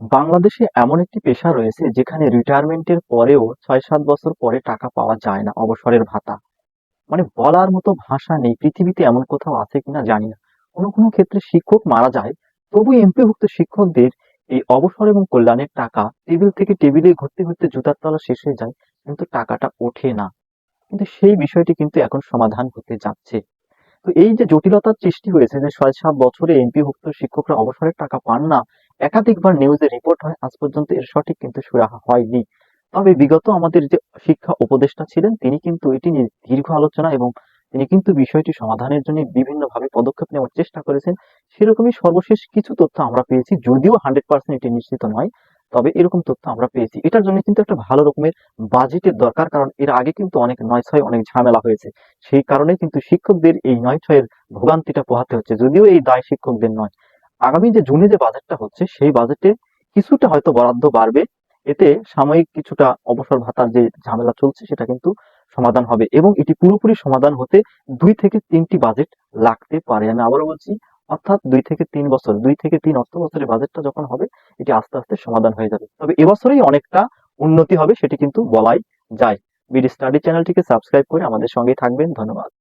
বাংলাদেশে এমন একটি পেশা রয়েছে যেখানে রিটায়ারমেন্টের পরেও ছয় সাত বছর পরে টাকা পাওয়া যায় না, অবসরের ভাতা। মানে বলার মতো ভাষা নেই, পৃথিবীতে এমন কোথাও আছে কিনা জানি না। কোনো কোনো ক্ষেত্রে শিক্ষক মারা যায়, তবু এমপিভুক্ত শিক্ষকদের এই অবসর এবং কল্যাণের টাকা টেবিল থেকে টেবিলে ঘুরতে ঘুরতে জুতার তলা শেষ হয়ে যায়, কিন্তু টাকাটা ওঠে না। কিন্তু সেই বিষয়টি কিন্তু এখন সমাধান হতে যাচ্ছে। তো এই যে জটিলতার সৃষ্টি হয়েছে যে ছয় সাত বছরে এমপিভুক্ত শিক্ষকরা অবসরের টাকা পান না একাধিকবার নিউজে রিপোর্ট হয়, আজ পর্যন্ত এর সঠিক কিন্তু সুরাহা হয়নি। তবে বিগত আমাদের যে শিক্ষা উপদেষ্টা ছিলেন, তিনি কিন্তু এটি নিয়ে দীর্ঘ আলোচনা এবং তিনি কিন্তু বিষয়টি সমাধানের জন্য বিভিন্নভাবে পদক্ষেপ নেওয়ার চেষ্টা করেছেন। সেরকমই সর্বশেষ কিছু তথ্য আমরা পেয়েছি, যদিও হান্ড্রেড পার্সেন্ট এটি নিশ্চিত নয়, তবে এরকম তথ্য আমরা পেয়েছি। এটার জন্য কিন্তু একটা ভালো রকমের বাজেটের দরকার, কারণ এর আগে কিন্তু অনেক নয় ছয় অনেক ঝামেলা হয়েছে। সেই কারণে কিন্তু শিক্ষকদের এই নয় ছয়ের ভোগান্তিটা পোহাতে হচ্ছে, যদিও এই দায় শিক্ষকদের নয়। আগামী যে জুনে যে বাজেটটা হচ্ছে, সেই বাজেটে কিছুটা হয়তো বরাদ্দ বাড়বে। এতে সাময়িক কিছুটা অবসর ভাতার যে ঝামেলা চলছে, সেটা কিন্তু সমাধান হবে এবং এটি পুরোপুরি সমাধান হতে দুই থেকে তিনটি বাজেট লাগতে পারে। আমি আবারও বলছি, অর্থাৎ দুই থেকে তিন বছর, দুই থেকে তিন অর্থ বছরের বাজেটটা যখন হবে, এটি আস্তে আস্তে সমাধান হয়ে যাবে। তবে এবছরেই অনেকটা উন্নতি হবে, সেটি কিন্তু বলাই যায়। বিডি স্টাডি চ্যানেলটিকে সাবস্ক্রাইব করে আমাদের সঙ্গেই থাকবেন। ধন্যবাদ।